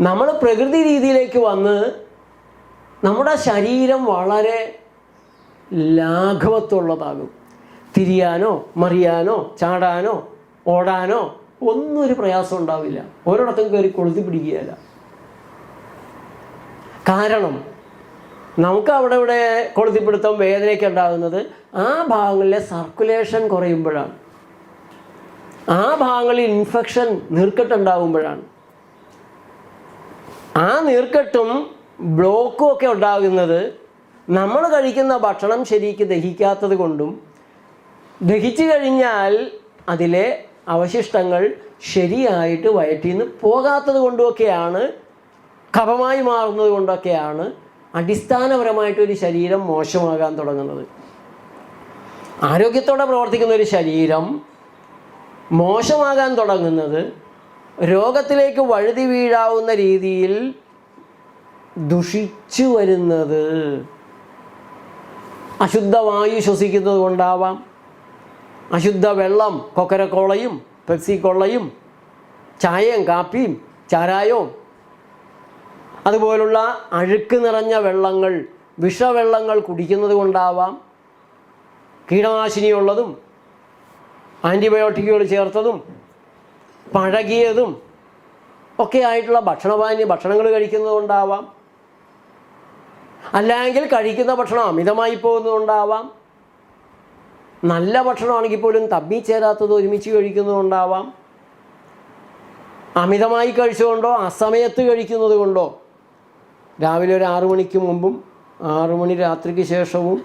നമ്മൾ പ്രകൃതി രീതിയിലേക്ക് വന്ന് നമ്മുടെ ശരീരം വളരെ ലാഘവത്തുള്ളതാകും. തിരിയാനോ മറിയാനോ ചാടാനോ ഓടാനോ ഒന്നും ഒരു പ്രയാസം ഉണ്ടാവില്ല. ഒരിടത്തും കയറി കൊളുത്തി പിടിക്കുകയല്ല. കാരണം നമുക്ക് അവിടെ ഇവിടെ കൊളുത്തിപ്പിടുത്തം വേദനയൊക്കെ ഉണ്ടാകുന്നത് ആ ഭാഗങ്ങളിലെ സർക്കുലേഷൻ കുറയുമ്പോഴാണ്. ആ ഭാഗങ്ങളിൽ ഇൻഫെക്ഷൻ നീർക്കെട്ടുണ്ടാകുമ്പോഴാണ് ആ നീർക്കെട്ടും ബ്ലോക്കും ഒക്കെ ഉണ്ടാകുന്നത് നമ്മൾ കഴിക്കുന്ന ഭക്ഷണം ശരിക്ക് ദഹിക്കാത്തത് കൊണ്ടും ദഹിച്ചു കഴിഞ്ഞാൽ അതിലെ അവശിഷ്ടങ്ങൾ ശരിയായിട്ട് വയറ്റിൽ നിന്ന് പോകാത്തത് കൊണ്ടുമൊക്കെയാണ് കഫമായി മാറുന്നത് കൊണ്ടൊക്കെയാണ് അടിസ്ഥാനപരമായിട്ടൊരു ശരീരം മോശമാകാൻ തുടങ്ങുന്നത്. ആരോഗ്യത്തോടെ പ്രവർത്തിക്കുന്ന ഒരു ശരീരം മോശമാകാൻ തുടങ്ങുന്നത് രോഗത്തിലേക്ക് വഴുതി വീഴാവുന്ന രീതിയിൽ ദുഷിച്ചു വരുന്നത്. അശുദ്ധവായു ശ്വസിക്കുന്നത് കൊണ്ടാവാം. അശുദ്ധ വെള്ളം കൊക്കരക്കോളയും പെപ്സി കൊള്ളയും ചായയും കാപ്പിയും ചാരായവും അതുപോലുള്ള അഴുക്ക് നിറഞ്ഞ വെള്ളങ്ങൾ വിഷവെള്ളങ്ങൾ കുടിക്കുന്നത് കൊണ്ടാവാം. കീടനാശിനിയുള്ളതും ആന്റിബയോട്ടിക്കുകൾ ചേർത്തതും പഴകിയതും ഒക്കെ ആയിട്ടുള്ള ഭക്ഷണപാനീയ ഭക്ഷണങ്ങൾ കഴിക്കുന്നതുകൊണ്ടാവാം. അല്ലെങ്കിൽ കഴിക്കുന്ന ഭക്ഷണം അമിതമായി പോകുന്നതുകൊണ്ടാവാം. നല്ല ഭക്ഷണമാണെങ്കിൽ പോലും തമ്മി ചേരാത്തത് ഒരുമിച്ച് കഴിക്കുന്നതുകൊണ്ടാവാം. അമിതമായി കഴിച്ചുകൊണ്ടോ അസമയത്ത് കഴിക്കുന്നത് കൊണ്ടോ രാവിലെ ഒരു ആറു മണിക്ക് മുമ്പും ആറു മണി രാത്രിക്ക് ശേഷവും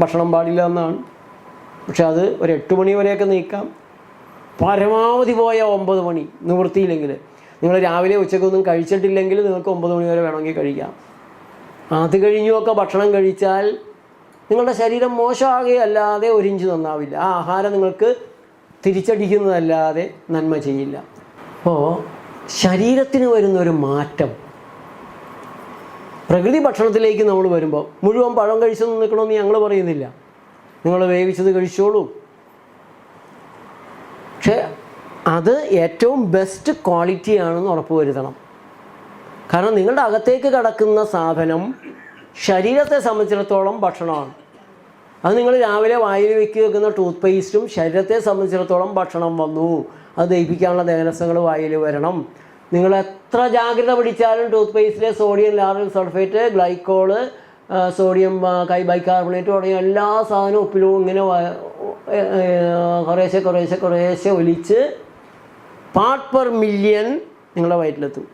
ഭക്ഷണം പാടില്ല എന്നാണ്. പക്ഷെ അത് ഒരു എട്ട് മണി വരെയൊക്കെ നീക്കാം. പരമാവധി പോയ ഒമ്പത് മണി നിവൃത്തിയില്ലെങ്കിൽ. നിങ്ങൾ രാവിലെ ഉച്ചക്കൊന്നും കഴിച്ചിട്ടില്ലെങ്കിൽ നിങ്ങൾക്ക് ഒമ്പത് മണി വരെ വേണമെങ്കിൽ കഴിക്കാം. അത് കഴിഞ്ഞുമൊക്കെ ഭക്ഷണം കഴിച്ചാൽ നിങ്ങളുടെ ശരീരം മോശമാകുകയല്ലാതെ ഒരിഞ്ച് നന്നാവില്ല. ആ ആഹാരം നിങ്ങൾക്ക് തിരിച്ചടിക്കുന്നതല്ലാതെ നന്മ ചെയ്യില്ല. അപ്പോൾ ശരീരത്തിന് വരുന്നൊരു മാറ്റം. പ്രകൃതി ഭക്ഷണത്തിലേക്ക് നമ്മൾ വരുമ്പോൾ മുഴുവൻ പഴം കഴിച്ചു നിൽക്കണമെന്ന് ഞങ്ങൾ പറയുന്നില്ല. നിങ്ങൾ വേവിച്ചത് കഴിച്ചോളൂ. പക്ഷേ അത് ഏറ്റവും ബെസ്റ്റ് ക്വാളിറ്റി ആണെന്ന് ഉറപ്പ് വരുത്തണം കാരണം നിങ്ങളുടെ അകത്തേക്ക് കടക്കുന്ന സാധനം ശരീരത്തെ സംബന്ധിച്ചിടത്തോളം ഭക്ഷണമാണ്. അത് നിങ്ങൾ രാവിലെ വായിൽ വെക്കി വെക്കുന്ന ടൂത്ത് പേസ്റ്റും ശരീരത്തെ സംബന്ധിച്ചിടത്തോളം ഭക്ഷണം വന്നു. അത് ദഹിപ്പിക്കാനുള്ള ദേഹരസങ്ങൾ വായിൽ വരണം. നിങ്ങൾ എത്ര ജാഗ്രത പിടിച്ചാലും tooth പേസ്റ്റിലെ sodium lauryl sulphate glycol sodium കൈ ബൈകാർബണേറ്റ് തുടങ്ങിയ എല്ലാ സാധനവും ഉപ്പിലും ഇങ്ങനെ കുറേശ്ശെ കുറേശ്ശെ കുറേശ്ശെ ഒലിച്ച് പാർട്ട് പെർ മില്യൺ നിങ്ങളുടെ വയറ്റിലെത്തും.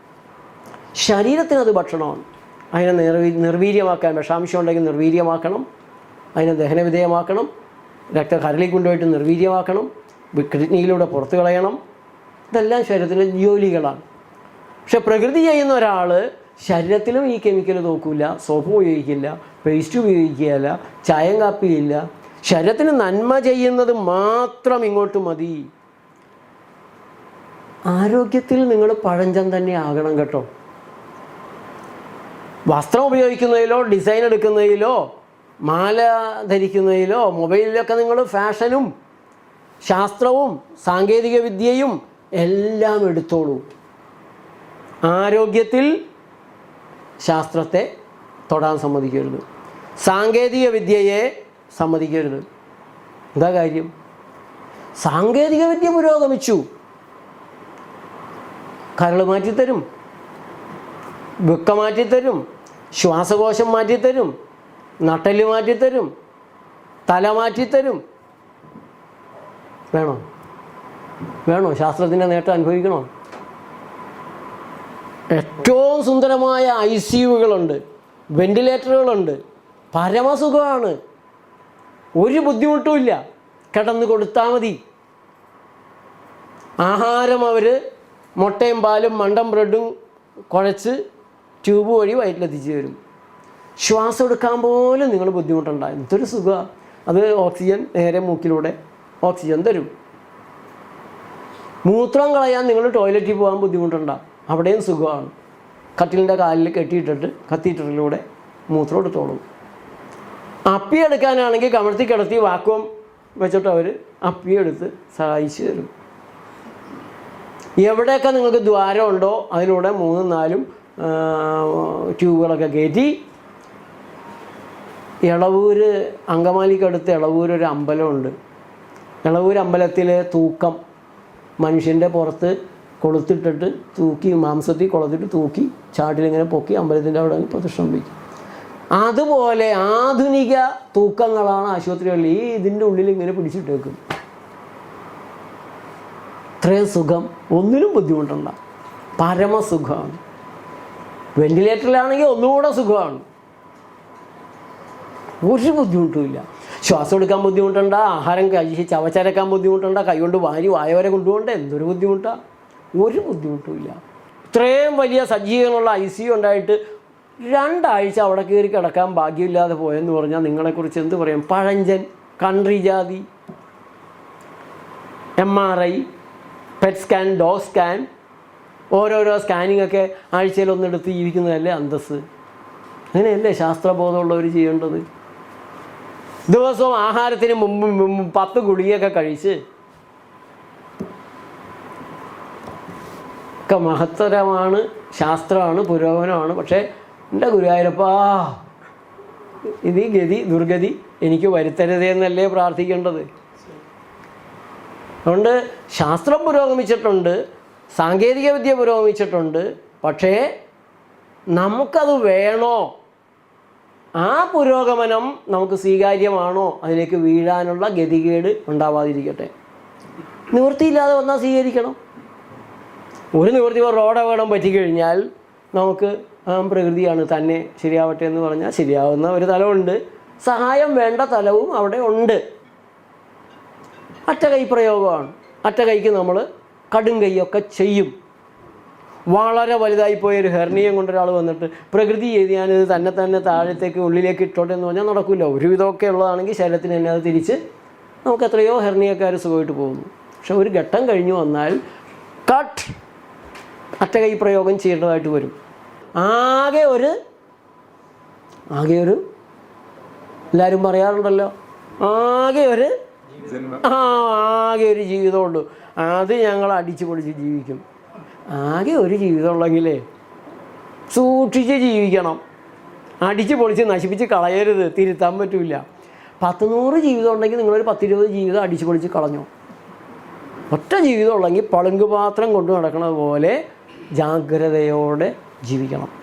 ശരീരത്തിന് അത് ഭക്ഷണമാണ്. അതിനെ നിർവീ നിർവീര്യമാക്കാൻ വിഷാംശം ഉണ്ടെങ്കിൽ നിർവീര്യമാക്കണം. അതിനെ ദഹനവിധേയമാക്കണം. രക്ത കരളി കൊണ്ടുപോയിട്ട് നിർവീര്യമാക്കണം. കിഡ്നിയിലൂടെ പുറത്തു കളയണം ഇതെല്ലാം ശരീരത്തിന്റെ ജോലികളാണ്. പക്ഷെ പ്രകൃതി ചെയ്യുന്ന ഒരാൾ ശരീരത്തിലും ഈ കെമിക്കൽ നോക്കില്ല സോപ്പ് ഉപയോഗിക്കില്ല പേസ്റ്റ് ഉപയോഗിക്കുകയില്ല ചായം കാപ്പിയില്ല. ശരീരത്തിന് നന്മ ചെയ്യുന്നത് മാത്രം ഇങ്ങോട്ട് മതി. ആരോഗ്യത്തിൽ നിങ്ങൾ പഴഞ്ചൻ തന്നെ ആകണം കേട്ടോ. വസ്ത്രം ഉപയോഗിക്കുന്നതിലോ ഡിസൈൻ എടുക്കുന്നതിലോ മാല ധരിക്കുന്നതിലോ മൊബൈലിലൊക്കെ നിങ്ങൾ ഫാഷനും ശാസ്ത്രവും സാങ്കേതിക വിദ്യയും എല്ലാം എടുത്തോളൂ. ആരോഗ്യത്തിൽ ശാസ്ത്രത്തെ തൊടാൻ സമ്മതിക്കരുത്. സാങ്കേതിക വിദ്യയെ സമ്മതിക്കരുത്. എന്താ കാര്യം? സാങ്കേതിക വിദ്യ പുരോഗമിച്ചു. കരൾ മാറ്റിത്തരും. വൃക്ക മാറ്റിത്തരും. ശ്വാസകോശം മാറ്റിത്തരും. നട്ടൽ മാറ്റിത്തരും. തല മാറ്റിത്തരും. വേണോ? വേണോ? ശാസ്ത്രത്തിന്റെ നേട്ടം അനുഭവിക്കണോ? ഏറ്റവും സുന്ദരമായ ഐ സി യുകളുണ്ട്. വെന്റിലേറ്ററുകളുണ്ട്. പരമസുഖമാണ്. ഒരു ബുദ്ധിമുട്ടുമില്ല കിടന്ന് കൊടുത്താൽ മതി. ആഹാരം അവർ മുട്ടയും പാലും മണ്ടം ബ്രെഡും കുഴച്ച് ട്യൂബ് വഴി വയറ്റിലെത്തിച്ച് തരും. ശ്വാസം എടുക്കാൻ പോലും നിങ്ങൾ ബുദ്ധിമുട്ടുണ്ടാകും എന്തൊരു സുഖമാണ് അത് ഓക്സിജൻ നേരെ മൂക്കിലൂടെ ഓക്സിജൻ തരും. മൂത്രം കളയാൻ നിങ്ങൾ ടോയ്ലറ്റിൽ പോകാൻ ബുദ്ധിമുട്ടുണ്ടാകും അവിടെയും സുഖമാണ്. കട്ടിലിന്റെ കാലിൽ കെട്ടിയിട്ടിട്ട് കത്തീറ്ററിലൂടെ മൂത്രം എടുത്തോളും. അപ്പി എടുക്കാനാണെങ്കിൽ കമഴ്ത്തി കിടത്തി വാക്വം വെച്ചിട്ട് അവർ അപ്പി എടുത്ത് സഹായിച്ചു തരും. എവിടെയൊക്കെ നിങ്ങൾക്ക് ദ്വാരം ഉണ്ടോ അതിലൂടെ മൂന്നും നാലും ട്യൂബുകളൊക്കെ കയറ്റി ഇളവൂര് അങ്കമാലിക്കടുത്ത് ഇളവൂർ ഒരു അമ്പലമുണ്ട്. ഇളവൂർ അമ്പലത്തിലെ തൂക്കം മനുഷ്യന്റെ പുറത്ത് കൊളുത്തിട്ടിട്ട് തൂക്കി മാംസത്തിൽ കൊളുത്തിട്ട് തൂക്കി ചാട്ടിലിങ്ങനെ പൊക്കി അമ്പലത്തിന്റെ അവിടെ പ്രദക്ഷിണം വയ്ക്കും അതുപോലെ ആധുനിക തൂക്കങ്ങളാണ് ആശുപത്രികളിൽ ഈ ഇതിന്റെ ഉള്ളിൽ ഇങ്ങനെ പിടിച്ചിട്ട് വെക്കും ഇത്രയും സുഖം ഒന്നിനും ബുദ്ധിമുട്ടുണ്ട. പരമസുഖമാണ്. വെന്റിലേറ്ററിലാണെങ്കിൽ ഒന്നുകൂടെ സുഖമാണ്. ഒരു ബുദ്ധിമുട്ടുമില്ല ശ്വാസം എടുക്കാൻ ബുദ്ധിമുട്ടുണ്ട് ആഹാരം കഴിച്ച് ചവച്ചരക്കാൻ ബുദ്ധിമുട്ടുണ്ട് കൈകൊണ്ട് വാരി വായവരെ കൊണ്ടുപോകണ്ട എന്തൊരു ബുദ്ധിമുട്ടാണ് ഒരു ബുദ്ധിമുട്ടുമില്ല ഇത്രയും വലിയ സജ്ജീകരണമുള്ള ഐ സി ഉണ്ടായിട്ട് രണ്ടാഴ്ച അവിടെ കയറി കിടക്കാൻ ഭാഗ്യമില്ലാതെ പോയെന്ന് പറഞ്ഞാൽ നിങ്ങളെക്കുറിച്ച് എന്ത് പറയും? പഴഞ്ചൻ കൺട്രി ജാതി M R I PET scan Dr scan ഓരോരോ സ്കാനിങ് ഒക്കെ ആഴ്ചയിൽ ഒന്നെടുത്ത് ജീവിക്കുന്നതല്ലേ അന്തസ് അങ്ങനെയല്ലേ ശാസ്ത്രബോധമുള്ളവർ ചെയ്യേണ്ടത്? ദിവസവും ആഹാരത്തിന് മുമ്പ് പത്ത് ഗുളികയൊക്കെ കഴിച്ച് ഒക്കെ മഹത്തരമാണ് ശാസ്ത്രമാണ് പുരോഗമനമാണ്. പക്ഷേ എന്റെ ഗുരുവായൂരപ്പാ ഇത് ഗതി ദുർഗതി എനിക്ക് വരുത്തരുത് എന്നല്ലേ പ്രാർത്ഥിക്കേണ്ടത്? അതുകൊണ്ട് ശാസ്ത്രം പുരോഗമിച്ചിട്ടുണ്ട് സാങ്കേതികവിദ്യ പുരോഗമിച്ചിട്ടുണ്ട് പക്ഷേ നമുക്കത് വേണോ? ആ പുരോഗമനം നമുക്ക് സ്വീകാര്യമാണോ? അതിലേക്ക് വീഴാനുള്ള ഗതികേട് ഉണ്ടാവാതിരിക്കട്ടെ. നിവൃത്തിയില്ലാതെ വന്നാൽ സ്വീകരിക്കണം. ഒരു നിവൃത്തി റോഡ് അപകടം പറ്റിക്കഴിഞ്ഞാൽ നമുക്ക് പ്രകൃതിയാണ് തന്നെ ശരിയാവട്ടെ എന്ന് പറഞ്ഞാൽ ശരിയാവുന്ന ഒരു തലമുണ്ട്. സഹായം വേണ്ട തലവും അവിടെ ഉണ്ട്. അറ്റ കൈ പ്രയോഗമാണ്. അറ്റ കൈക്ക് നമ്മൾ കടും കൈയൊക്കെ ചെയ്യും. വളരെ വലുതായി പോയ ഒരു ഹെർണിയം കൊണ്ട് ഒരാൾ വന്നിട്ട് പ്രകൃതി ചെയ്ത് ഞാനിത് തന്നെ തന്നെ താഴത്തേക്ക് ഉള്ളിലേക്ക് ഇട്ടോട്ടെ എന്ന് പറഞ്ഞാൽ നടക്കില്ല ഒരുവിധമൊക്കെ ഉള്ളതാണെങ്കിൽ ശരീരത്തിന് തന്നെ അത് തിരിച്ച് നമുക്ക് എത്രയോ ഹെർണിയക്കാർ സുഖമായിട്ട് പോകുന്നു. പക്ഷെ ഒരു ഘട്ടം കഴിഞ്ഞു വന്നാൽ കട്ട് അറ്റകൈ പ്രയോഗം ചെയ്യേണ്ടതായിട്ട് വരും. ആകെ ഒരു ആകെ ഒരു എല്ലാവരും പറയാറുണ്ടല്ലോ ആകെ ഒരു ആ ആകെ ഒരു ജീവിതമുണ്ട് അത് ഞങ്ങൾ അടിച്ചു പൊളിച്ച് ജീവിക്കും. ആകെ ഒരു ജീവിതമുള്ളെങ്കിലേ സൂക്ഷിച്ച് ജീവിക്കണം. അടിച്ച് പൊളിച്ച് നശിപ്പിച്ച് കളയരുത് തിരുത്താൻ പറ്റില്ല പത്ത് നൂറ് ജീവിതം ഉണ്ടെങ്കിൽ നിങ്ങളൊരു പത്തിരുപത് ജീവിതം അടിച്ചു പൊളിച്ച് കളഞ്ഞു. ഒറ്റ ജീവിതം ഉള്ളെങ്കിൽ പളുങ്ക് പാത്രം കൊണ്ടു നടക്കുന്നത് പോലെ ജാഗ്രതയോടെ ജീവിക്കണം.